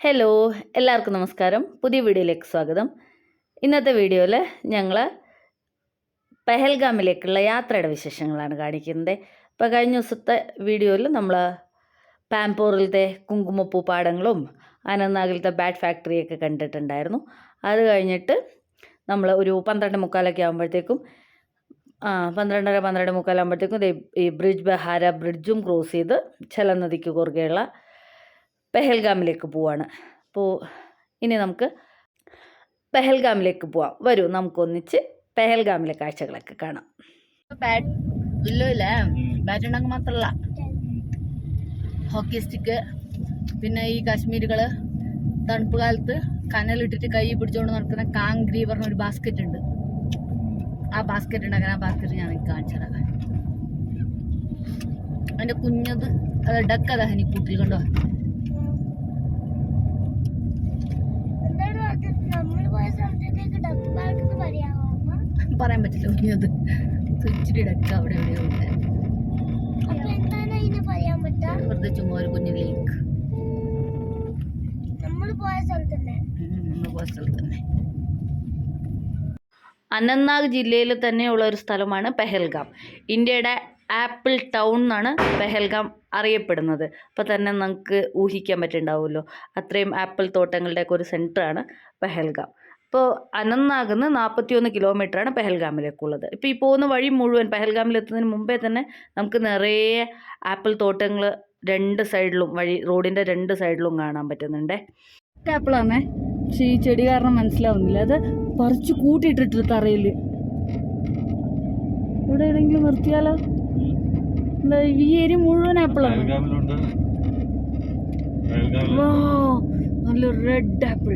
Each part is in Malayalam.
ഹലോ എല്ലാവർക്കും നമസ്കാരം. പുതിയ വീഡിയോയിലേക്ക് സ്വാഗതം. ഇന്നത്തെ വീഡിയോയിൽ ഞങ്ങൾ പെഹൽഗാമിലേക്കുള്ള യാത്രയുടെ വിശേഷങ്ങളാണ് കാണിക്കുന്നത്. ഇപ്പോൾ കഴിഞ്ഞ ദിവസത്തെ വീഡിയോയിൽ നമ്മൾ പാമ്പോറിലത്തെ കുങ്കുമപ്പൂ പാടങ്ങളും അനന്താകിലത്തെ ബാറ്റ് ഫാക്ടറിയൊക്കെ കണ്ടിട്ടുണ്ടായിരുന്നു. അത് കഴിഞ്ഞിട്ട് നമ്മൾ ഒരു പന്ത്രണ്ട് മുക്കാലൊക്കെ ആകുമ്പോഴത്തേക്കും ആ പന്ത്രണ്ടര പന്ത്രണ്ട് മുക്കാലാകുമ്പോഴത്തേക്കും ഈ ബ്രിഡ്ജ് ബഹാര ബ്രിഡ്ജും ക്രോസ് ചെയ്ത് ചെല നദിക്ക് കുറുകെയുള്ള പെഹൽഗാമിലേക്ക് പോവാണ്. അപ്പോൾ ഇനി നമുക്ക് പെഹൽഗാമിലേക്ക് പോവാം. വരൂ നമുക്കൊന്നിച്ച് പെഹൽഗാമിലെ കാഴ്ചകളൊക്കെ കാണാം. ബാറ്റ് ഇല്ല ബാറ്റ് ഉണ്ടെങ്കിൽ മാത്രമല്ല ഹോക്കി സ്റ്റിക്ക് പിന്നെ ഈ കാശ്മീരുകൾ തണുപ്പ് കാലത്ത് കനലിട്ടിട്ട് കൈ പിടിച്ചുകൊണ്ട് നടക്കുന്ന കാങ്ക്രി പറഞ്ഞ ഒരു ബാസ്ക്കറ്റ് ഉണ്ട് ആ ബാസ്ക്കറ്റ് ഉണ്ടാക്കാൻ ആ ബാസ്ക്കറ്റ് ഞാൻ കാണിച്ചു തരാം. അതിന്റെ കുഞ്ഞത് അത് ഡക്കതാ ഇനി കൂട്ടിൽ കണ്ടോ എന്താണ് അത് നമ്മൾ പോയ സ്ഥലത്തേക്ക് ഡക്ക് പാർക്ക് എന്ന് പറയാമോ അമ്മ പറയാൻ പറ്റില്ല. കുഞ്ഞത് ഇച്ചിരി ഇടക്ക അവിടെ എവിടെയോ ഉണ്ട്. വെറുതെ ചുമ്മാ ഒരു കുഞ്ഞു ലേക്ക് നമ്മൾ പോയ സ്ഥലത്തന്നെ നമ്മൾ പോയ സ്ഥലത്തന്നെ അനന്ത്നാഗ് ജില്ലയിൽ തന്നെയുള്ള ഒരു സ്ഥലമാണ് പെഹൽഗാം. ഇന്ത്യയുടെ ആപ്പിൾ ടൗൺ എന്നാണ് പെഹൽഗാം അറിയപ്പെടുന്നത്. അപ്പോൾ തന്നെ നമുക്ക് ഊഹിക്കാൻ പറ്റുന്നുണ്ടാവുമല്ലോ അത്രയും ആപ്പിൾ തോട്ടങ്ങളുടെയൊക്കെ ഒരു സെന്ററാണ് പെഹൽഗാം. അപ്പോൾ അനന്ത്നാഗിൽ നിന്ന് നാൽപ്പത്തിയൊന്ന് കിലോമീറ്ററാണ് പെഹൽഗാമിലേക്കുള്ളത്. ഇപ്പോൾ ഈ പോകുന്ന വഴി മുഴുവൻ പെഹൽഗാമിലെത്തുന്നതിന് മുമ്പേ തന്നെ നമുക്ക് നിറയെ ആപ്പിൾ തോട്ടങ്ങൾ രണ്ട് സൈഡിലും വഴി റോഡിന്റെ രണ്ട് സൈഡിലും കാണാൻ പറ്റുന്നുണ്ടേ. ആപ്പിളാണേ പക്ഷെ ഈ ചെടി കാരണം മനസ്സിലാവുന്നില്ല. അത് പറിച്ചു കൂട്ടിയിട്ടിട്ട് തറയിൽ. ഇവിടെ എവിടെയെങ്കിലും നിർത്തിയാലോ? എന്താ ഈ ഏരി മുഴുവൻ ആപ്പിളാണ്. നല്ല റെഡ് ആപ്പിൾ.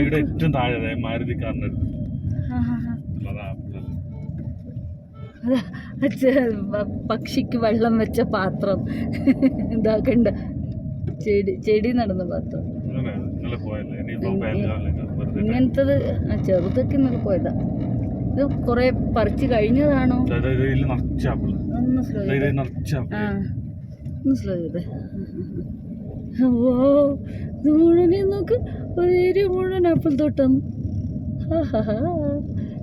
ഇവിടെ ഏറ്റവും താഴെ മാരുതി കാറിന്റെ പക്ഷിക്ക് വെള്ളം വെച്ച പാത്രം. ഇതാക്കണ്ട ചെടി ചെടി നടന്ന പാത്രം. ഇങ്ങനത്തത് ചെറുതൊക്കെ ഇന്നലെ പോയതാ. ഇത് കുറെ പറിച്ചു കഴിഞ്ഞതാണോ? ഒന്ന് സ്ലോ ആ ഒന്ന് സ്ലോ ചെയ്തേ. നോക്ക് ഒരു മുഴുവൻ ആപ്പിൾ തോട്ടം.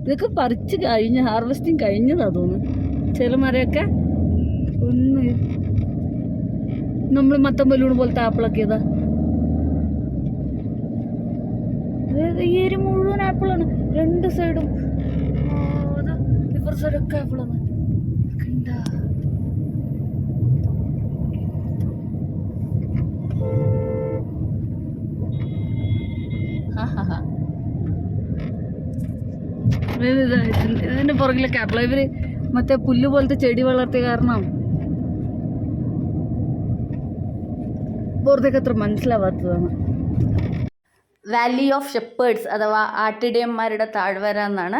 ഇതൊക്കെ പറിച്ച് കഴിഞ്ഞ ഹാർവെസ്റ്റിങ് കഴിഞ്ഞതാ തോന്നുന്നു. ചില മരമൊക്കെ ഒന്ന് നമ്മൾ മത്തം ബലൂൺ പോലത്തെ ആപ്പിളൊക്കെ ഇത് ഈ ഒരു മുഴുവൻ ആപ്പിളാണ്. രണ്ട് സൈഡും ഇപ്പുറ സൈഡൊക്കെ ആപ്പിളാണ്. കണ്ടാ ഇത് ഇത് ഇത് ഇതിന്റെ പുറകിലൊക്കെ ആപ്പിള. ഇവർ മറ്റേ പുല്ല് പോലത്തെ ചെടി വളർത്തിയ കാരണം പുറത്തേക്ക് അത്ര മനസ്സിലാവാത്തതാണ്. വാലി ഓഫ് ഷെപ്പേർഡ്സ് അഥവാ ആട്ടിടയന്മാരുടെ താഴ്വര എന്നാണ്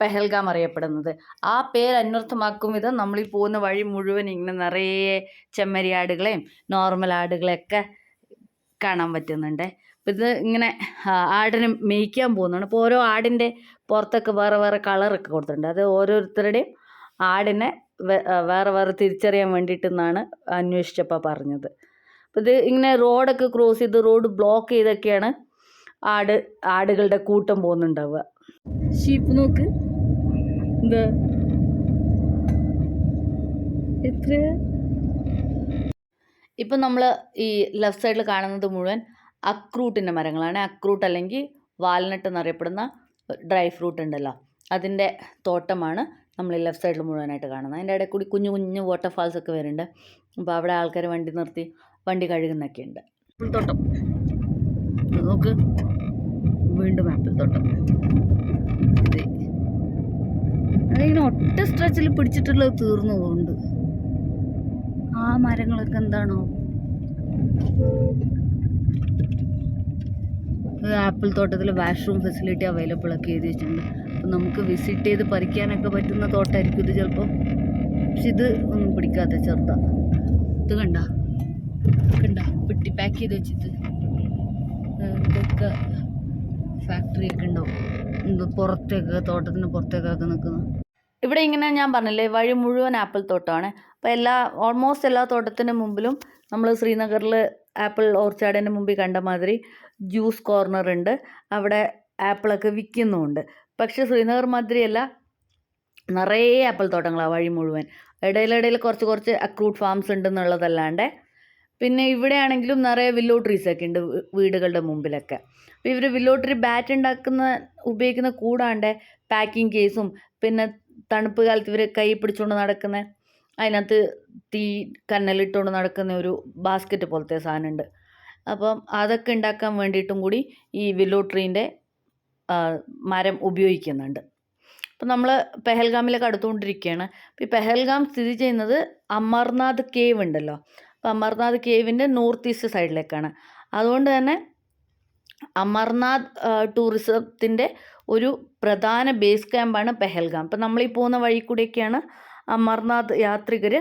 പെഹൽഗാം അറിയപ്പെടുന്നത്. ആ പേര് അന്വർത്ഥമാക്കും വിധം നമ്മൾ ഈ പോകുന്ന വഴി മുഴുവൻ ഇങ്ങനെ നിറയെ ചെമ്മരി ആടുകളെയും നോർമൽ ആടുകളെയൊക്കെ കാണാൻ പറ്റുന്നുണ്ട്. അപ്പം ഇത് ഇങ്ങനെ ആടിനെ മേയ്ക്കാൻ പോകുന്നതാണ്. അപ്പോൾ ഓരോ ആടിന്റെ പുറത്തൊക്കെ വേറെ വേറെ കളറൊക്കെ കൊടുത്തിട്ടുണ്ട്. അത് ഓരോരുത്തരുടെയും ആടിനെ വേറെ വേറെ തിരിച്ചറിയാൻ വേണ്ടിയിട്ടെന്നാണ് അന്വേഷിച്ചപ്പോൾ പറഞ്ഞത്. അപ്പോൾ ഇത് ഇങ്ങനെ റോഡൊക്കെ ക്രോസ് ചെയ്ത് റോഡ് ബ്ലോക്ക് ചെയ്തൊക്കെയാണ് ആട് ആടുകളുടെ കൂട്ടം പോകുന്നുണ്ടാവുക. ഷീപ്പ് നോക്ക്. എന്താ എത്ര ഇപ്പം നമ്മൾ ഈ ലെഫ്റ്റ് സൈഡിൽ കാണുന്നത് മുഴുവൻ അക്രൂട്ടിന്റെ മരങ്ങളാണ്. അക്രൂട്ട് അല്ലെങ്കിൽ വാൽനട്ട് എന്നറിയപ്പെടുന്ന ഡ്രൈ ഫ്രൂട്ട് ഉണ്ടല്ലോ. അതിന്റെ തോട്ടമാണ് നമ്മൾ ലെഫ്റ്റ് സൈഡിൽ മുഴുവനായിട്ട് കാണുന്നത്. അതിന്റെ ഇടയിൽ കൂടി കുഞ്ഞു കുഞ്ഞു വാട്ടർഫാൾസ് ഒക്കെ വരുന്നുണ്ട്. അപ്പോൾ അവിടെ ആൾക്കാർ വണ്ടി നിർത്തി വണ്ടി കഴുകുന്നൊക്കെ ഉണ്ട്. തോട്ടം നോക്ക്. വീണ്ടും ആപ്പിൾ തോട്ടം. ദേ. അതിങ്ങനെ ഒറ്റ സ്ട്രെച്ചിൽ പിടിച്ചിട്ടുള്ളത് തീർന്നു പോകുന്നുണ്ട് ആ മരങ്ങളൊക്കെ എന്താണോ? ആപ്പിൾ തോട്ടത്തിൽ വാഷ്റൂം ഫെസിലിറ്റി അവൈലബിൾ ഒക്കെ എഴുതി വെച്ചിട്ടുണ്ട്. അപ്പം നമുക്ക് വിസിറ്റ് ചെയ്ത് പറിക്കാനൊക്കെ പറ്റുന്ന തോട്ടമായിരിക്കും ഇത് ചിലപ്പോൾ പക്ഷെ ഇത് ഒന്നും പിടിക്കാത്ത ചെറുതാ. ഇത് കണ്ട? കണ്ട? പെട്ടി പാക്ക് ചെയ്ത് വെച്ചിട്ട്. ഇതൊക്കെ ഫാക്ടറി ഒക്കെ ഉണ്ടാവും. പുറത്തേക്ക് തോട്ടത്തിന് പുറത്തേക്കൊക്കെ നിൽക്കുന്നു. ഇവിടെ ഇങ്ങനെ ഞാൻ പറഞ്ഞില്ലേ വഴി മുഴുവൻ ആപ്പിൾ തോട്ടമാണ്. അപ്പോൾ എല്ലാ ഓൾമോസ്റ്റ് എല്ലാ തോട്ടത്തിന് മുമ്പിലും നമ്മൾ ശ്രീനഗറിൽ ആപ്പിൾ ഓർച്ചാർഡിന് മുമ്പിൽ കണ്ട മാതിരി ജ്യൂസ് കോർണർ ഉണ്ട്. അവിടെ ആപ്പിളൊക്കെ വിൽക്കുന്നുമുണ്ട്. പക്ഷേ ശ്രീനഗർ മാതിരിയല്ല. നിറയെ ആപ്പിൾ തോട്ടങ്ങളാണ് വഴി മുഴുവൻ. ഇടയിലിടയിൽ കുറച്ച് കുറച്ച് അക്രൂട്ട് ഫാംസ് ഉണ്ടെന്നുള്ളതല്ലാണ്ട്. പിന്നെ ഇവിടെയാണെങ്കിലും നിറയെ വില്ലോ ട്രീസ് ഒക്കെ ഉണ്ട് വീടുകളുടെ മുമ്പിലൊക്കെ. അപ്പോൾ ഇവർ വില്ലോ ട്രീ ബാറ്റ് ഉണ്ടാക്കുന്ന ഉപയോഗിക്കുന്ന കൂടാണ്ട്? പാക്കിംഗ് കേസും പിന്നെ തണുപ്പ് കാലത്ത് ഇവർ കൈ പിടിച്ചുകൊണ്ട് നടക്കുന്ന. അതിനകത്ത് തീ കന്നലിട്ടുകൊണ്ട് നടക്കുന്ന ഒരു ബാസ്ക്കറ്റ് പോലത്തെ സാധനമുണ്ട് അപ്പം അതൊക്കെ ഉണ്ടാക്കാൻ വേണ്ടിയിട്ടും കൂടി ഈ വില്ലോ ട്രീന്റെ മരം ഉപയോഗിക്കുന്നുണ്ട്. അപ്പം നമ്മൾ പെഹൽഗാമിലൊക്കെ അടുത്തുകൊണ്ടിരിക്കുകയാണ് ഈ പെഹൽഗാം സ്ഥിതി ചെയ്യുന്നത് അമർനാഥ് കേവ് ഉണ്ടല്ലോ അപ്പോൾ അമർനാഥ് കേവിന്റെ നോർത്ത് ഈസ്റ്റ് സൈഡിലേക്കാണ്. അതുകൊണ്ട് തന്നെ അമർനാഥ് ടൂറിസത്തിന്റെ ഒരു പ്രധാന ബേസ് ക്യാമ്പാണ് പെഹൽഗാം. അപ്പം നമ്മൾ ഈ പോകുന്ന വഴി കൂടെയൊക്കെയാണ് അമർനാഥ് യാത്രികർ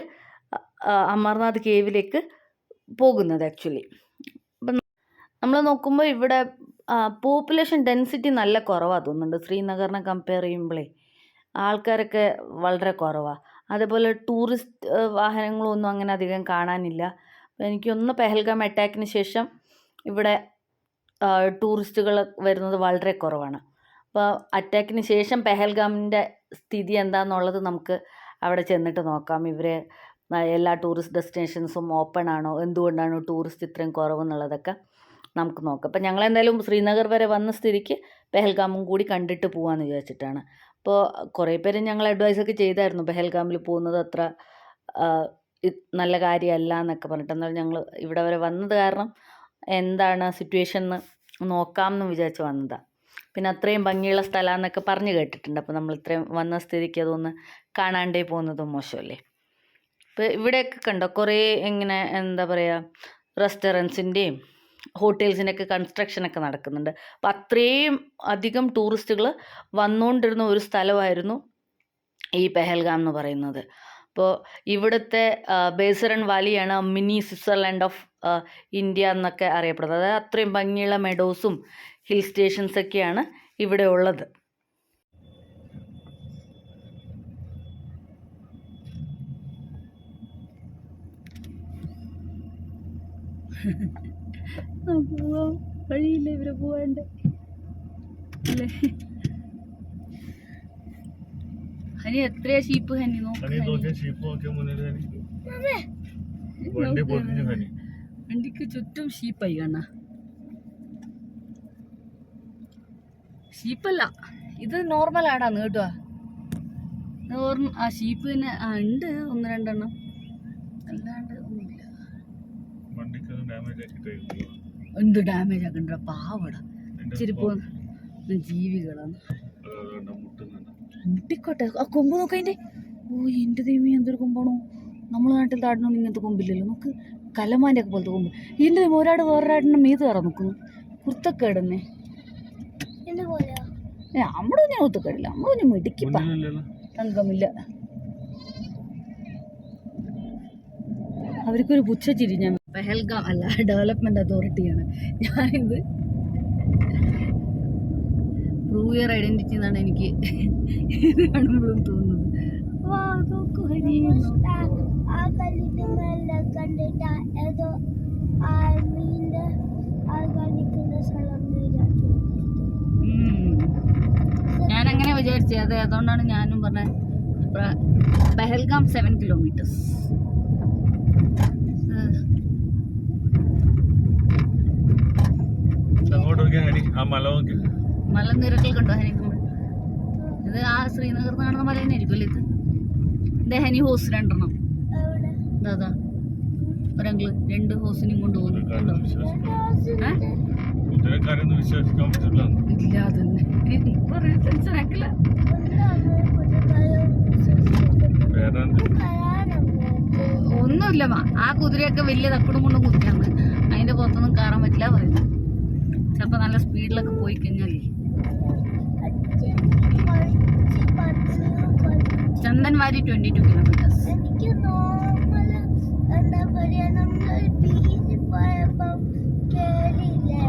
അമർനാഥ് കേവിലേക്ക് പോകുന്നത് ആക്ച്വലി. അപ്പം നമ്മൾ നോക്കുമ്പോൾ ഇവിടെ പോപ്പുലേഷൻ ഡെൻസിറ്റി നല്ല കുറവാണ് തോന്നുന്നുണ്ട്. ശ്രീനഗറിനെ കമ്പയർ ചെയ്യുമ്പോഴേ ആൾക്കാരൊക്കെ വളരെ കുറവാണ് അതേപോലെ ടൂറിസ്റ്റ് വാഹനങ്ങളൊന്നും അങ്ങനെ അധികം കാണാനില്ല. എനിക്കൊന്ന് പെഹൽഗാം അറ്റാക്കിന് ശേഷം ഇവിടെ ടൂറിസ്റ്റുകൾ വരുന്നത് വളരെ കുറവാണ്. അപ്പോൾ അറ്റാക്കിന് ശേഷം പെഹൽഗാമിന്റെ സ്ഥിതി എന്താണെന്നുള്ളത് നമുക്ക് അവിടെ ചെന്നിട്ട് നോക്കാം. ഇവർ എല്ലാ ടൂറിസ്റ്റ് ഡെസ്റ്റിനേഷൻസും ഓപ്പൺ ആണോ? എന്തുകൊണ്ടാണ് ടൂറിസ്റ്റ് ഇത്രയും കുറവെന്നുള്ളതൊക്കെ നമുക്ക് നോക്കാം. അപ്പം ഞങ്ങളെന്തായാലും ശ്രീനഗർ വരെ വന്ന സ്ഥിതിക്ക് പെഹൽഗാമും കൂടി കണ്ടിട്ട് പോകാമെന്ന് വിചാരിച്ചിട്ടാണ്. അപ്പോൾ കുറേ പേര് ഞങ്ങൾ അഡ്വൈസൊക്കെ ചെയ്തായിരുന്നു. പെഹൽഗാമിൽ പോകുന്നത് അത്ര നല്ല കാര്യമല്ല എന്നൊക്കെ പറഞ്ഞിട്ട്. എന്നാൽ ഞങ്ങൾ ഇവിടെ വരെ വന്നത് കാരണം എന്താണ് സിറ്റുവേഷൻ എന്ന് നോക്കാം എന്ന് വിചാരിച്ച് വന്നതാണ് പിന്നെ അത്രയും ഭംഗിയുള്ള സ്ഥലമാണെന്നൊക്കെ പറഞ്ഞു കേട്ടിട്ടുണ്ട്. അപ്പോൾ നമ്മൾ ഇത്രയും വന്ന സ്ഥിതിക്ക് അതൊന്ന് കാണാണ്ടേ പോകുന്നതും മോശമല്ലേ? ഇപ്പോൾ ഇവിടെയൊക്കെ കണ്ടോ? കുറേ ഇങ്ങനെ എന്താ പറയുക റെസ്റ്റോറന്റ്സിന്റെയും ഹോട്ടൽസിന്റെയൊക്കെ കൺസ്ട്രക്ഷനൊക്കെ നടക്കുന്നുണ്ട്. അപ്പോൾ അത്രയും അധികം ടൂറിസ്റ്റുകൾ വന്നുകൊണ്ടിരുന്ന ഒരു സ്ഥലമായിരുന്നു ഈ പെഹൽഗാം എന്ന് പറയുന്നത്. അപ്പോൾ ഇവിടുത്തെ ബേസറൻ വാലിയാണ് മിനി സ്വിറ്റ്സർലാൻഡ് ഓഫ് ഇന്ത്യ എന്നൊക്കെ അറിയപ്പെടുന്നത്. അതായത് അത്രയും ഭംഗിയുള്ള മെഡോസും ഹിൽ സ്റ്റേഷൻസൊക്കെയാണ് ഇവിടെ ഉള്ളത്. വഴിയില്ല ഇവരെ പോവാണ്ട്? അല്ലേ? ഹനി എത്രയാ ഷീപ്പ് ഹനി? നോക്ക് വണ്ടിക്ക് ചുറ്റും ഷീപ്പായി കാണ. ഷീപ്പല്ല. ഇത് നോർമൽ ആടാന്ന് കേട്ടോ. നോർമ ആ ഷീപ്പ് തന്നെ ആ ഉണ്ട്. ഒന്ന് രണ്ടെണ്ണം. അല്ലാണ്ട് ഒന്നുമില്ല. എന്ത് ഡാമേജ് ആക്കണ്ട പാവട. ഇച്ചിരി പോ ജീവികളാണ്. മുട്ടിക്കോട്ടെ ആ കൊമ്പ് നോക്ക അതിന്റെ. ഓ എന്റെ ദൈവമേ എന്തൊരു കൊമ്പാണോ. നമ്മളെ നാട്ടിൽ താടണം ഇങ്ങനത്തെ കൊമ്പില്ലല്ലോ. നമുക്ക് കലമാന്റെ ഒക്കെ പോലത്തെ കൊമ്പ്. ഇതിന്റെ ദൈവം ഒരാട് വേറൊരാടിനെ മീത് കയറാൻ നോക്കുന്നു. കുർത്തക്കേടന്നെ നമ്മുടെ ഞാൻ കുത്തക്കേടില്ല നമ്മുടെ ഞാൻ മിടിക്കിപ്പ തങ്കമില്ല. അവർക്കൊരു പുച്ഛച്ചിരി ഞാൻ പെഹൽഗാം അല്ല ഡെവലപ്മെന്റ് അതോറിറ്റിയാണ്. ഞാനിത് പ്രൂവ് ഇയർ ഐഡന്റിറ്റി എന്നാണ് എനിക്ക് ഇത് കാണുമ്പോഴും തോന്നുന്നത്. ആ കണ്ടിട്ട് ഏതോ ആർമീന്റെ ആൾക്കാർ നിൽക്കുന്ന സ്ഥലം വിചാരിച്ചു ഞാനങ്ങനെ വിചാരിച്ചത് അത് അതുകൊണ്ടാണ് ഞാനും പറഞ്ഞത് പെഹൽഗാം സെവൻ കിലോമീറ്റേഴ്സ് മല മലനിരകൾ കണ്ടോ ഹനിക്കുമ്പോൾ ഇത് ആ ശ്രീനഗർ കാണുന്ന മല തന്നെ ആയിരിക്കും അല്ലേ ഇത്? ഇത് ഹനി ഹോസ് രണ്ടെണ്ണം. അതാ ഒരങ്കിൾ രണ്ട് ഹോസിനും കൊണ്ട് ഇല്ല അതന്നെ. ഒന്നുമില്ല ആ കുതിരയൊക്കെ വലിയ തക്കടും കൊണ്ടും കുതിരാണ്. അതിന്റെ പുറത്തൊന്നും കയറാൻ പറ്റില്ല പറയുന്നത് ചിലപ്പോ നല്ല സ്പീഡിലൊക്കെ പോയി കഴിഞ്ഞാലേ. ചന്ദൻവാരി ട്വന്റി ടു കിലോമീറ്റേഴ്സ് എന്താ പറയാ നമ്മൾ ബീച്ചിൽ പോയപ്പം കേറിയില്ലേ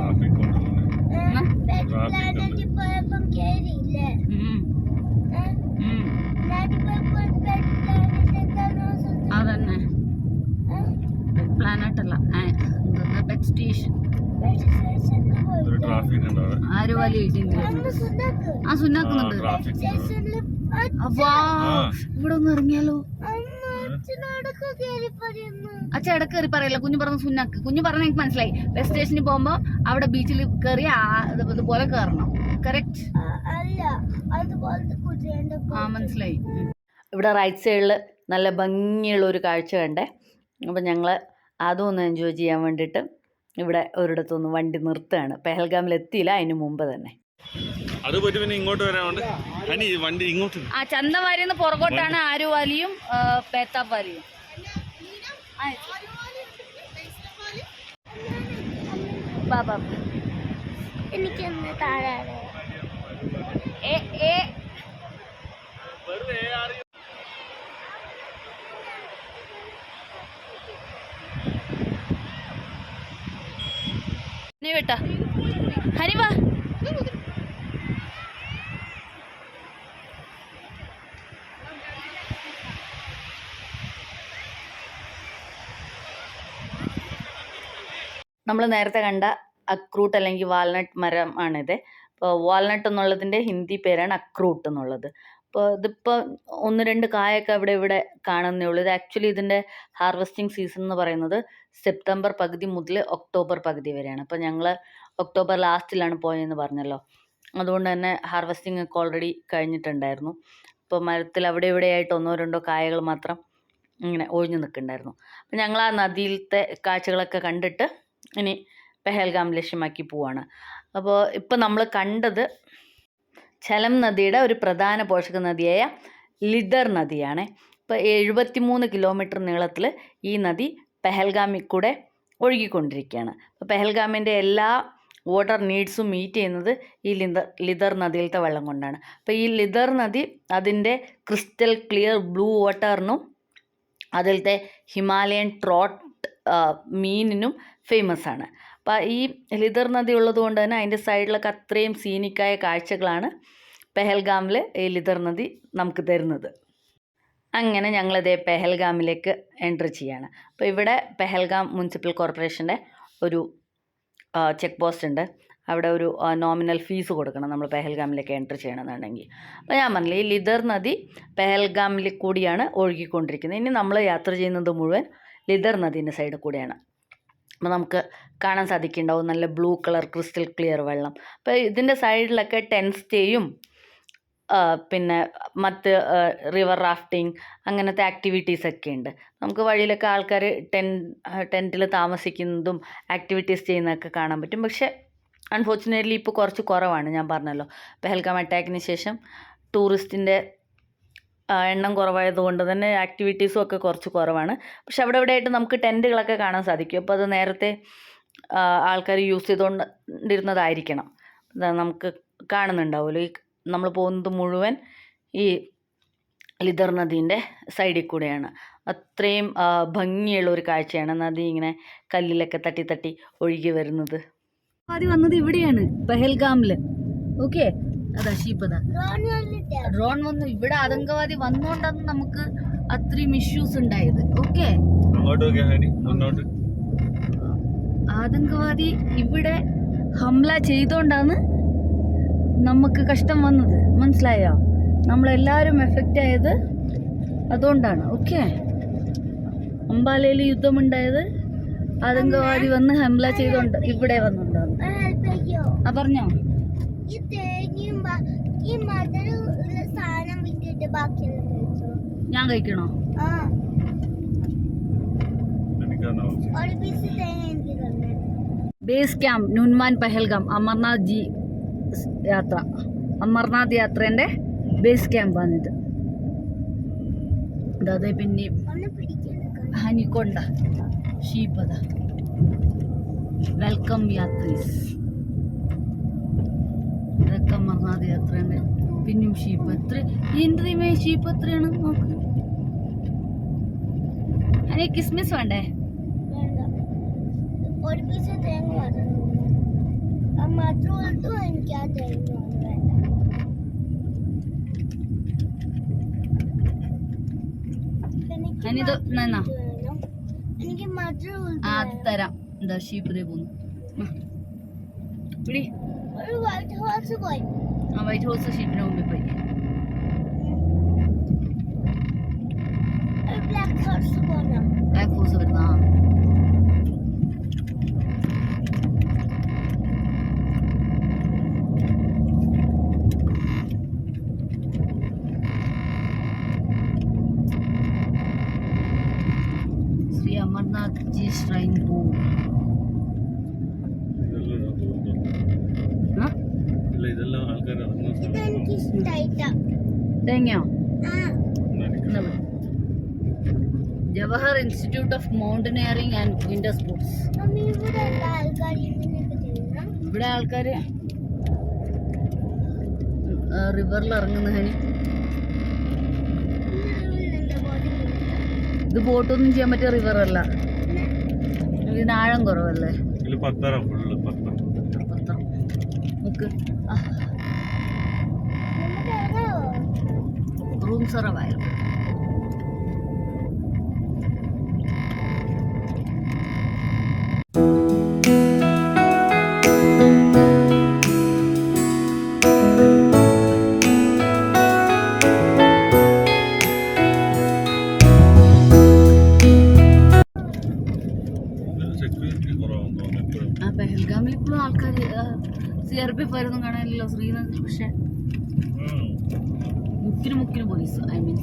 പ്ലാനറ്റിൽ പോയപ്പം കേറിയില്ലേ പെറ്റ് അതന്നെ പ്ലാനറ്റ് അല്ല ഉണ്ട് അവിടെ. ആര് വലി എയ്റ്റീൻ അന്ന് സുണ്ടാക്ക് ആ സുന്നാക്കുന്നുണ്ട് അപ്പൊ. ഇവിടെ ഒന്ന് ഇറങ്ങിയാലോ അന്ന് അച്ഛനോടൊക്കെ കേറി പറയുന്നു അച്ഛ ഇടയ്ക്ക് കയറി പറയില്ല? കുഞ്ഞു പറഞ്ഞ സുന്നാക്ക്. കുഞ്ഞു പറഞ്ഞ എനിക്ക് മനസ്സിലായി. ബസ് സ്റ്റേഷനിൽ പോകുമ്പോ അവിടെ ബീച്ചിൽ കയറി അതുപോലെ കയറണം. കറക്റ്റ് ആ, മനസ്സിലായി. ഇവിടെ റൈറ്റ് സൈഡിൽ നല്ല ഭംഗിയുള്ള ഒരു കാഴ്ച കണ്ടേ. അപ്പം ഞങ്ങൾ അതും ഒന്ന് എൻജോയ് ചെയ്യാൻ വേണ്ടിയിട്ട് ഇവിടെ ഒരിടത്തൊന്ന് വണ്ടി നിർത്തുകയാണ്. പെഹൽഗാമിൽ എത്തിയില്ല അതിന് മുമ്പ് തന്നെ. അത് പോയിട്ട് പിന്നെ ഇങ്ങോട്ട് വരാനുണ്ട്. അനി വണ്ടി ഇങ്ങോട്ട് ആ ചന്തവാരിന്ന് പുറകോട്ടാണ് ആരുവാലിയും പേത്താപ്പാലിയും എനിക്ക്. നീ വിട്ടാ? ഹരി നമ്മൾ നേരത്തെ കണ്ട അക്രൂട്ട് അല്ലെങ്കിൽ വാൽനട്ട് മരം ആണിത്. ഇപ്പോൾ വാൽനട്ട് എന്നുള്ളതിന്റെ ഹിന്ദി പേരാണ് അക്രൂട്ട് എന്നുള്ളത്. അപ്പോൾ ഇതിപ്പോൾ ഒന്ന് രണ്ട് കായൊക്കെ അവിടെ ഇവിടെ കാണുന്നേ ഉള്ളൂ. ഇത് ആക്ച്വലി ഇതിന്റെ ഹാർവെസ്റ്റിംഗ് സീസൺ എന്ന് പറയുന്നത് സെപ്റ്റംബർ പകുതി മുതൽ ഒക്ടോബർ പകുതി വരെയാണ്. അപ്പോൾ ഞങ്ങൾ ഒക്ടോബർ ലാസ്റ്റിലാണ് പോയതെന്ന് പറഞ്ഞല്ലോ. അതുകൊണ്ട് തന്നെ ഹാർവെസ്റ്റിംഗ് ഒക്കെ ഓൾറെഡി കഴിഞ്ഞിട്ടുണ്ടായിരുന്നു. ഇപ്പോൾ മരത്തിൽ അവിടെ ഇവിടെയായിട്ട് ഒന്നോ രണ്ടോ കായകൾ മാത്രം ഇങ്ങനെ ഒഴിഞ്ഞു നിൽക്കുന്നുണ്ടായിരുന്നു. അപ്പോൾ ഞങ്ങൾ ആ നദിയിലത്തെ കാഴ്ചകളൊക്കെ കണ്ടിട്ട് ഇനി പെഹൽഗാം ലക്ഷ്യമാക്കി പോവാണ്. അപ്പോൾ ഇപ്പോൾ നമ്മൾ കണ്ടത് ചലം നദിയുടെ ഒരു പ്രധാന പോഷക നദിയായ ലിദർ നദിയാണ്. ഇപ്പോൾ എഴുപത്തിമൂന്ന് കിലോമീറ്റർ നീളത്തിൽ ഈ നദി പെഹൽഗാമിൽ കൂടെ ഒഴുകിക്കൊണ്ടിരിക്കുകയാണ്. അപ്പോൾ പെഹൽഗാമിന്റെ എല്ലാ വാട്ടർ നീഡ്സും മീറ്റ് ചെയ്യുന്നത് ഈ ലിദർ ലിദർ നദിയിലത്തെ വെള്ളം കൊണ്ടാണ്. അപ്പോൾ ഈ ലിദർ നദി അതിന്റെ ക്രിസ്റ്റൽ ക്ലിയർ ബ്ലൂ വാട്ടറിനും അതിലത്തെ ഹിമാലയൻ ട്രോട്ട് മീനിനും ഫേമസ് ആണ്. അപ്പോൾ ഈ ലിതർ നദി ഉള്ളത് കൊണ്ട് തന്നെ അതിന്റെ സൈഡിലൊക്കെ അത്രയും സീനിക്കായ കാഴ്ചകളാണ് പെഹൽഗാമിൽ ഈ ലിതർ നദി നമുക്ക് തരുന്നത്. അങ്ങനെ ഞങ്ങളിതേ പെഹൽഗാമിലേക്ക് എൻട്രി ചെയ്യാണ്. അപ്പോൾ ഇവിടെ പെഹൽഗാം മുനിസിപ്പൽ കോർപ്പറേഷന്റെ ഒരു ചെക്ക് പോസ്റ്റ് ഉണ്ട്. അവിടെ ഒരു നോമിനൽ ഫീസ് കൊടുക്കണം നമ്മൾ പെഹൽഗാമിലേക്ക് എൻട്രി ചെയ്യണമെന്നുണ്ടെങ്കിൽ. അപ്പോൾ ഞാൻ പറഞ്ഞില്ല ഈ ലിതർ നദി പെഹൽഗാമിൽ കൂടിയാണ് ഒഴുകിക്കൊണ്ടിരിക്കുന്നത്. ഇനി നമ്മൾ യാത്ര ചെയ്യുന്നത് മുഴുവൻ ലിദർ നദീന്റെ സൈഡിൽ കൂടെയാണ്. അപ്പോൾ നമുക്ക് കാണാൻ സാധിക്കുന്നുണ്ടാവും നല്ല ബ്ലൂ കളർ ക്രിസ്റ്റൽ ക്ലിയർ വെള്ളം. അപ്പോൾ ഇതിന്റെ സൈഡിലൊക്കെ ടെൻ സ്റ്റേയും പിന്നെ മറ്റ് റിവർ റാഫ്റ്റിംഗ് അങ്ങനത്തെ ആക്ടിവിറ്റീസൊക്കെ ഉണ്ട്. നമുക്ക് വഴിയിലൊക്കെ ആൾക്കാർ ടെൻ ടെന്റിൽ താമസിക്കുന്നതും ആക്ടിവിറ്റീസ് ചെയ്യുന്നതൊക്കെ കാണാൻ പറ്റും. പക്ഷേ അൺഫോർച്ചുനേറ്റ്ലി ഇപ്പോൾ കുറച്ച് കുറവാണ് ഞാൻ പറഞ്ഞല്ലോ. പെഹൽഗാം അറ്റാക്കിന് ശേഷം ടൂറിസ്റ്റിന്റെ എണ്ണം കുറവായതുകൊണ്ട് തന്നെ ആക്ടിവിറ്റീസും ഒക്കെ കുറച്ച് കുറവാണ്. പക്ഷെ അവിടെ ഇവിടെ ആയിട്ട് നമുക്ക് ടെന്റുകളൊക്കെ കാണാൻ സാധിക്കും. അപ്പോൾ അത് നേരത്തെ ആൾക്കാർ യൂസ് ചെയ്തുകൊണ്ടിരുന്നതായിരിക്കണം. നമുക്ക് കാണുന്നുണ്ടാവുമല്ലോ. ഈ നമ്മൾ പോകുന്നത് മുഴുവൻ ഈ ലിദർ നദീന്റെ സൈഡിൽ കൂടെയാണ്. അത്രയും ഭംഗിയുള്ള ഒരു കാഴ്ചയാണ് നദി ഇങ്ങനെ കല്ലിലൊക്കെ തട്ടി തട്ടി ഒഴുകി വരുന്നത്. ആദ്യം വന്നത് ഇവിടെയാണ് ബഹൽഗാമിൽ ഓക്കെ അതാ ഷീപ്പതാ ഡ്രോൺ വന്നു ഇവിടെ ആതങ്കവാദി വന്നുകൊണ്ടാണ് നമുക്ക് അത്രയും ഇഷ്യൂസ് ഉണ്ടായത്. ഓക്കെ ആതങ്കവാദി ഇവിടെ ഹംല ചെയ്തോണ്ടാന്ന് നമുക്ക് കഷ്ടം വന്നത്. മനസ്സിലായോ? നമ്മളെല്ലാവരും എഫക്റ്റ് ആയത് അതുകൊണ്ടാണ്. ഓക്കെ അംബാലയിൽ യുദ്ധമുണ്ടായത് ആതങ്കവാദി വന്ന് ഹംല ചെയ്തോണ്ട് ഇവിടെ വന്നുണ്ടാണ്. ആ പറഞ്ഞോ. ഈ ഈ സാധനം വിട്ടിട്ട് ബാക്കിയെല്ലാം കഴിച്ചോ? ഞാൻ കഴിക്കണോ? ആ. ഒരു പീസ് തേങ്ങ എനിക്ക് തന്നെ. ബേസ് ക്യാമ്പ് നുൻമാൻ പെഹൽഗാം അമർനാഥ് ജി യാത്ര. അമർനാഥ് യാത്രേന്റെ ബേസ് ക്യാമ്പാണിത് അതെ പിന്നെയും ഒന്ന് പിടിക്കാൻ ഹനിക്കൊണ്ട ഷീപ്പത വെൽക്കം യാത്രീസ് അമർനാഥ് യാത്രയുണ്ട് പിന്നെയും ഷീപ്പ് എത്ര എന്തിമേ ഷീപ്പ് എത്രയാണ്? നോക്ക്. ഹനി കിസ്മിസ് വേണ്ടേ? ഒരു പീസ് തേങ്ങ മാത്രം. എനിക്ക് ആ തേങ്ങ ഹനിത് നന്നാ. എനിക്ക് മധുരം ആ അത് തരാം. എന്താ ഷീപ്പ് ദേ പോന്നു. പിടി ഒരു വൈറ്റ് ഹോഴ്സ് പോയി ആ വൈറ്റ് ഹൗസ് ഷീപ്പിന് മുമ്പിൽ പോയി ഒരു ബ്ലാക്ക് ഹോഴ്സ് പോകണം ബ്ലാക്ക് ഹൗസ് വരുന്ന ആ ശ്രീ അമർനാഥ് ജി ശ്രൈൻ ബോർഡ് ഇതെല്ലാം തോന്നുന്നു ആ ഇല്ല ഇതെല്ലാം ആൾക്കാർ ഇറങ്ങുന്ന ഇതെനിക്ക് ഇഷ്ടായിട്ടാ തേങ്ങയോ. Jawahar institute of mountaineering and winter sports. ഇവിടെ ആൾക്കാർ ഇവിടെ ആൾക്കാർ റിവറിൽ ഇറങ്ങുന്ന ഹണി എന്റെ ബോഡി ഇത് ബോട്ടൊന്നും ചെയ്യാൻ പറ്റിയ റിവറല്ല അല്ല. ഇതിന് ആഴം കുറവല്ലേ? പത്തര sonra bayram.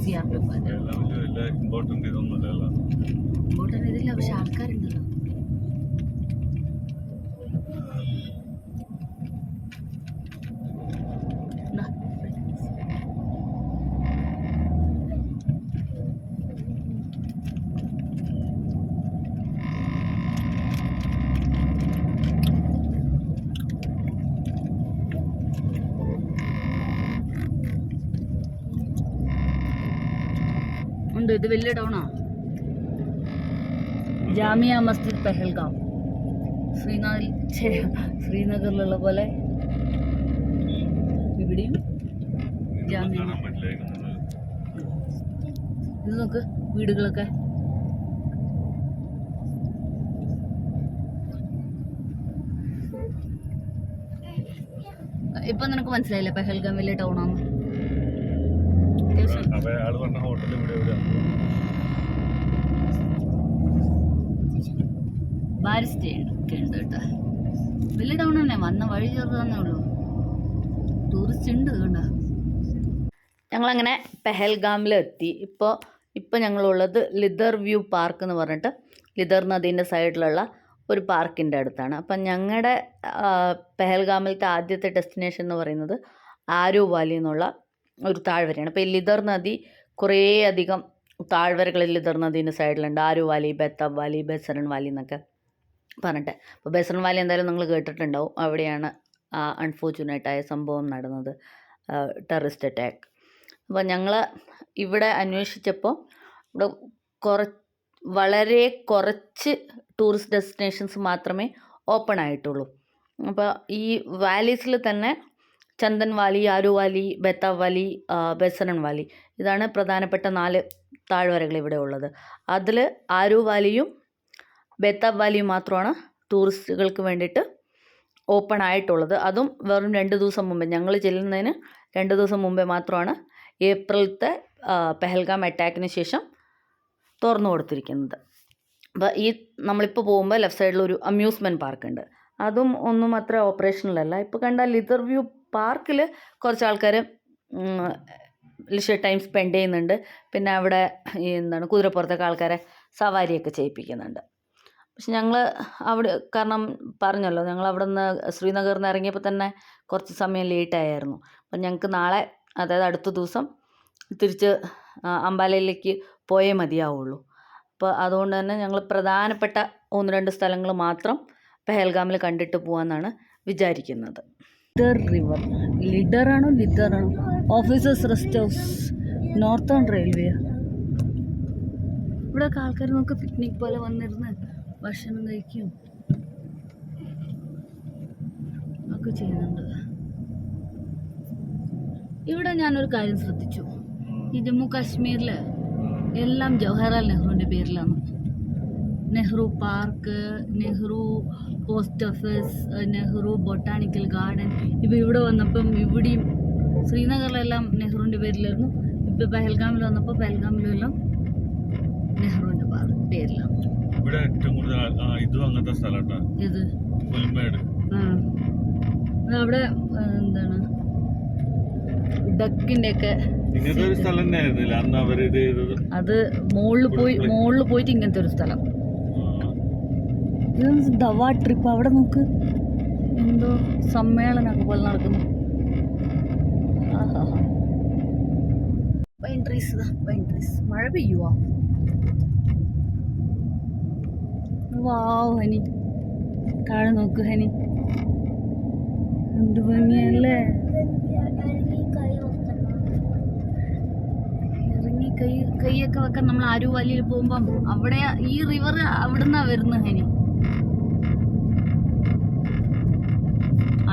Siyah yok zaten. Elhamdülillah. Bortum değil onunla ഇത് വലിയ ടൗണാ. ജാമിയ മസ്ജിദ് പെഹൽഗാം. ശ്രീനഗർ ശ്രീനഗറിലുള്ള പോലെ ഇവിടെയും ജാമ്യ. ഇത് നോക്ക് വീടുകളൊക്കെ. ഇപ്പൊ നിനക്ക് മനസ്സിലായില്ലേ പെഹൽഗാം വലിയ ടൗണാണ് അത്യാവശ്യം. അപ്പൊ ചെയ്യണം ഉണ്ട് കേട്ടോ. വലിയ ടൗൺ തന്നെ വന്ന വഴി ചെറുതാന്നേ ഉള്ളൂ. ടൂറിസ്റ്റ് ഉണ്ട് കേട്ടോ ഞങ്ങളങ്ങനെ പെഹൽഗാമിലെത്തി. ഇപ്പോൾ ഇപ്പോൾ ഞങ്ങളുള്ളത് ലിതർ വ്യൂ പാർക്ക് എന്ന് പറഞ്ഞിട്ട് ലിതർ നദീന്റെ സൈഡിലുള്ള ഒരു പാർക്കിന്റെ അടുത്താണ്. അപ്പം ഞങ്ങളുടെ പെഹൽഗാമിലത്തെ ആദ്യത്തെ ഡെസ്റ്റിനേഷൻ എന്ന് പറയുന്നത് ആരോ വാലി എന്നുള്ള ഒരു താഴ്വരയാണ്. അപ്പോൾ ഈ ലിതർ നദി കുറേയധികം താഴ്വരകളിൽ ലിതർ നദീന്റെ സൈഡിലുണ്ട് Aru valley Betaab valley Baisaran valley എന്നൊക്കെ. പറഞ്ഞിട്ട്. അപ്പോൾ ബെസറൻ വാലി എന്തായാലും നിങ്ങൾ കേട്ടിട്ടുണ്ടാവും. അവിടെയാണ് ആ ആയ സംഭവം നടന്നത്. ടെററിസ്റ്റ് അറ്റാക്ക് അപ്പോൾ ഞങ്ങൾ ഇവിടെ അന്വേഷിച്ചപ്പോൾ ഇവിടെ കുറ വളരെ കുറച്ച് ടൂറിസ്റ്റ് ഡെസ്റ്റിനേഷൻസ് മാത്രമേ ഓപ്പൺ ആയിട്ടുള്ളൂ. അപ്പോൾ ഈ വാലീസിൽ തന്നെ Chandan valley Aru valley Betaab valley Baisaran valley ഇതാണ് പ്രധാനപ്പെട്ട നാല് താഴ്വരകൾ ഇവിടെ ഉള്ളത്. അതിൽ ആരു വാലിയും ബെത്ത വാലി മാത്രമാണ് ടൂറിസ്റ്റുകൾക്ക് വേണ്ടിയിട്ട് ഓപ്പൺ ആയിട്ടുള്ളത്. അതും വെറും രണ്ട് ദിവസം മുമ്പേ ഞങ്ങൾ ചെല്ലുന്നതിന് രണ്ട് ദിവസം മുമ്പേ മാത്രമാണ് ഏപ്രിലത്തെ പെഹൽഗാം അറ്റാക്കിന് ശേഷം തുറന്നു കൊടുത്തിരിക്കുന്നത്. അപ്പോൾ ഈ നമ്മളിപ്പോൾ പോകുമ്പോൾ ലെഫ്റ്റ് സൈഡിൽ ഒരു അമ്യൂസ്മെന്റ് പാർക്ക് ഉണ്ട് അതും ഒന്നും അത്ര ഓപ്പറേഷനിലല്ല ഇപ്പോൾ കണ്ട ലിതർ വ്യൂ പാർക്കിൽ കുറച്ച് ആൾക്കാർ ലിഷർ ടൈം സ്പെൻഡ് ചെയ്യുന്നുണ്ട്. പിന്നെ അവിടെ എന്താണ് കുതിരപ്പുറത്തൊക്കെ ആൾക്കാരെ സവാരിയൊക്കെ ചെയ്യിപ്പിക്കുന്നുണ്ട്. പക്ഷെ ഞങ്ങൾ അവിടെ കാരണം പറഞ്ഞല്ലോ ഞങ്ങൾ അവിടെ നിന്ന് ശ്രീനഗറിൽ നിന്ന് ഇറങ്ങിയപ്പോൾ തന്നെ കുറച്ച് സമയം ലേറ്റായായിരുന്നു അപ്പം ഞങ്ങൾക്ക് നാളെ അതായത് അടുത്ത ദിവസം തിരിച്ച് അംബാലയിലേക്ക് പോയേ മതിയാവുള്ളൂ. അപ്പോൾ അതുകൊണ്ട് തന്നെ ഞങ്ങൾ പ്രധാനപ്പെട്ട ഒന്ന് രണ്ട് സ്ഥലങ്ങൾ മാത്രം പെഹൽഗാമിൽ കണ്ടിട്ട് പോകാമെന്നാണ് വിചാരിക്കുന്നത്. ലിഡർ റിവർ ലിഡർ ആണോ ലിഡർ ആണോ? Officers rest house northern railway ഇവിടെയൊക്കെ ആൾക്കാർ നമുക്ക് പിക്നിക് പോലെ വന്നിരുന്ന് ഭക്ഷണം കഴിക്കും. ഒക്കെ ചെയ്യുന്നുണ്ട്. ഇവിടെ ഞാനൊരു കാര്യം ശ്രദ്ധിച്ചു. ഈ ജമ്മു കാശ്മീരിൽ എല്ലാം ജവഹർലാൽ നെഹ്റുവിന്റെ പേരിലാണ്. Nehru park Nehru post office Nehru botanical garden ഇപ്പോൾ ഇവിടെ വന്നപ്പം ഇവിടെയും ശ്രീനഗറിലെല്ലാം നെഹ്റുവിന്റെ പേരിലായിരുന്നു. ഇപ്പോൾ പെഹൽഗാമിൽ വന്നപ്പോൾ പെഹൽഗാമിലും എല്ലാം നെഹ്റുവിന്റെ പേരിലാണ്. ഇവിടെ ഏറ്റവും കൂടുതൽ ഇതും അങ്ങനത്തെ സ്ഥലട്ടാ ഇത് പുൽമേട്. അവിടെ എന്താണ്? ഡക്കിന്റെ ഒക്കെ ഇങ്ങനത്തെ ഒരു സ്ഥലം തന്നെ അന്ന് അവർ ഇത് ചെയ്തത്? അത് മുകളിൽ പോയി മുകളിൽ പോയിട്ട് ഇങ്ങനത്തെ ഒരു സ്ഥലം. ഇത് ദവാ ട്രിപ്പ് അവിടെ നോക്ക്. എന്തോ സമ്മേളനമൊക്കെ പോലെ നടക്കുന്നു. ആഹാഹാ. പൈൻ ട്രീസ് ഇതാ, പൈൻ ട്രീസ് മഴ പെയ്യുവാ? വാവ് ഹനി. താഴെ നോക്ക് ഹനി. എന്ത് ഭംഗിയല്ലേ ഇറങ്ങി കൈ കൈയൊക്കെ വെക്കാൻ നമ്മൾ ആരുവാലിയിൽ പോകുമ്പം അവിടെ ഈ റിവർ അവിടുന്നാ വരുന്നത് ഹനി.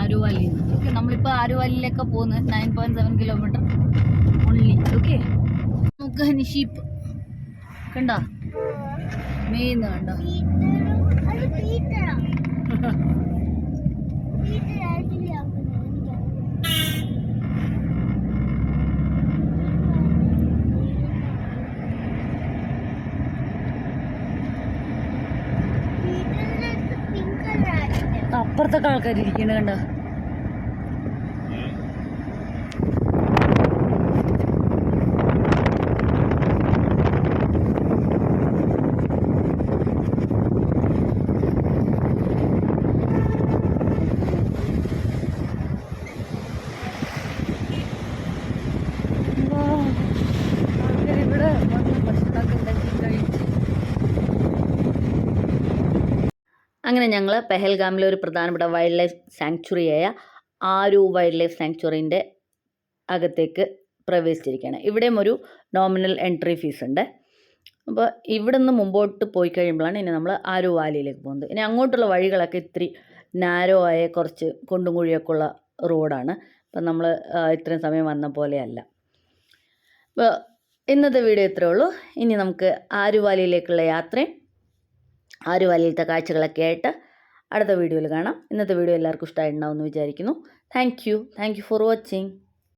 ആരുവാലി ഓക്കെ നമ്മളിപ്പോൾ ആരുവാലിയിലേക്ക് പോകുന്നത്? Nine point seven kilometre only okay നമുക്ക് ഹനി ഷീപ്പ് കണ്ടോ? മേയുന്ന കണ്ട? അപ്പുറത്തൊക്കെ ആൾക്കാർ ഇരിക്കണ കണ്ട? അങ്ങനെ ഞങ്ങൾ പെഹൽഗാമിലെ ഒരു പ്രധാനപ്പെട്ട വൈൽഡ് ലൈഫ് സാങ്ച്വറിയായ ആരു വൈൽഡ് ലൈഫ് സാങ്ച്വറിന്റെ അകത്തേക്ക് പ്രവേശിച്ചിരിക്കുകയാണ് ഇവിടെയും ഒരു നോമിനൽ എൻട്രി ഫീസ് ഉണ്ട്. അപ്പോൾ ഇവിടെ നിന്ന് മുമ്പോട്ട് പോയി കഴിയുമ്പോഴാണ് ഇനി നമ്മൾ ആരു വാലിയിലേക്ക് പോകുന്നത്. ഇനി അങ്ങോട്ടുള്ള വഴികളൊക്കെ ഇത്തിരി നാരോ ആയ കുറച്ച് കുണ്ടും കുഴിയൊക്കെ ഉള്ള റോഡാണ് അപ്പം നമ്മൾ ഇത്രയും സമയം വന്ന പോലെയല്ല. അപ്പോൾ ഇന്നത്തെ വീഡിയോ ഇത്രയേ ഉള്ളൂ. ഇനി നമുക്ക് ആരുവാലിയിലേക്കുള്ള യാത്രയും ആരുവാലിയിലത്തെ കാഴ്ചകളൊക്കെ ആയിട്ട് അടുത്ത വീഡിയോയിൽ കാണാം. ഇന്നത്തെ വീഡിയോ എല്ലാവർക്കും ഇഷ്ടമായിട്ടുണ്ടാവും എന്ന് വിചാരിക്കുന്നു. Thank you thank you for watching